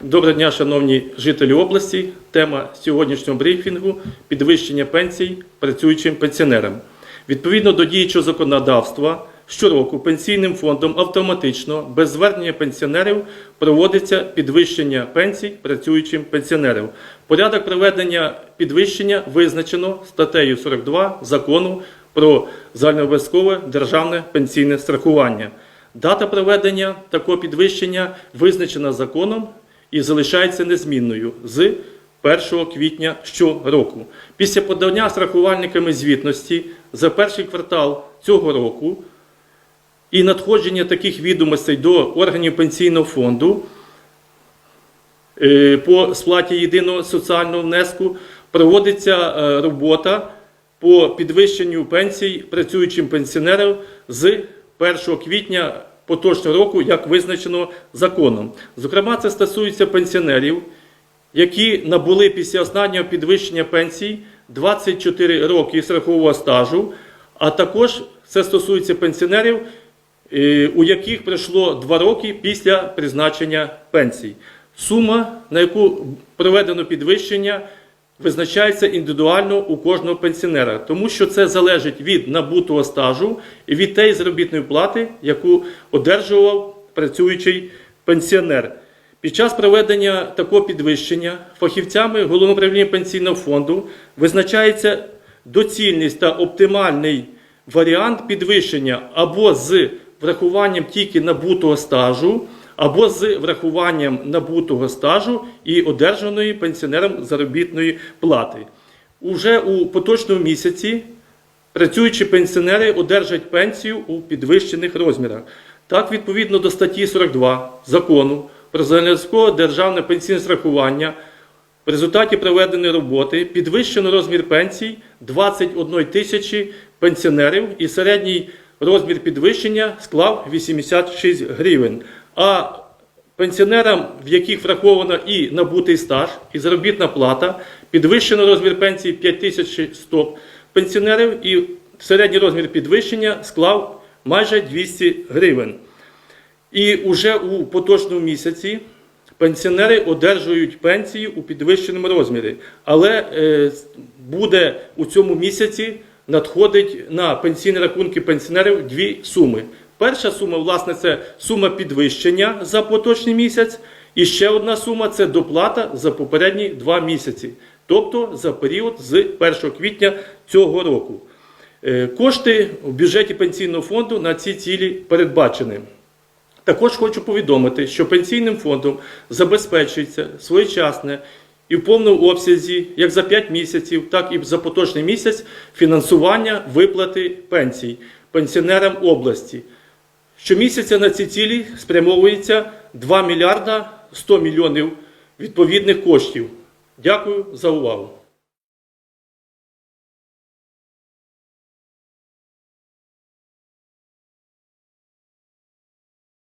Доброго дня, шановні жителі області. Тема сьогоднішнього брифінгу підвищення пенсій працюючим пенсіонерам. Відповідно до діючого законодавства, щороку пенсійним фондом автоматично без звернення пенсіонерів проводиться підвищення пенсій працюючим пенсіонерам. Порядок проведення підвищення визначено статтею 42 закону про загальнообов'язкове державне пенсійне страхування. Дата проведення такого підвищення визначена законом і залишається незмінною з 1 квітня щороку. Після подання страхувальниками звітності за перший квартал цього року і надходження таких відомостей до органів пенсійного фонду е, по сплаті єдиного соціального внеску проводиться е, робота по підвищенню пенсій працюючим пенсіонерам з 1 квітня поточного року, як визначено законом. Зокрема, це стосується пенсіонерів, які набули після останнього підвищення пенсій 24 роки страхового стажу, а також це стосується пенсіонерів, е, у яких пройшло 2 роки після призначення пенсій. Сума, на яку проведено підвищення, визначається індивідуально у кожного пенсіонера, тому що це залежить від набутого стажу і від тієї заробітної плати, яку одержував працюючий пенсіонер. Під час проведення такого підвищення фахівцями Головного управління пенсійного фонду визначається доцільність та оптимальний варіант підвищення або з врахуванням тільки набутого стажу, або з врахуванням набутого стажу і одержаної пенсіонерам заробітної плати. Уже у поточному місяці працюючі пенсіонери одержать пенсію у підвищених розмірах. Так, відповідно до статті 42 закону про загальнообов'язкове державне пенсійне страхування, в результаті проведеної роботи підвищено розмір пенсій 21 тисячі пенсіонерів і середній розмір підвищення склав 86 гривень. А пенсіонерам, в яких враховано і набутий стаж, і заробітна плата, підвищено розмір пенсії 5100 пенсіонерів і середній розмір підвищення склав майже 200 гривень. І вже у поточному місяці пенсіонери одержують пенсію у підвищеному розмірі. Але е, буде у цьому місяці надходить на пенсійні рахунки пенсіонерів дві суми. Перша сума, власне, це сума підвищення за поточний місяць, і ще одна сума це доплата за попередні два місяці, тобто за період з 1 квітня цього року. Е, Кошти в бюджеті пенсійного фонду на ці цілі передбачені. Також хочу повідомити, що пенсійним фондом забезпечується своєчасне і в повному обсязі, як за 5 місяців, так і за поточний місяць фінансування виплати пенсій пенсіонерам області. Щомісяця на ці цілі спрямовується 2 мільярда 100 мільйонів відповідних коштів. Дякую за увагу.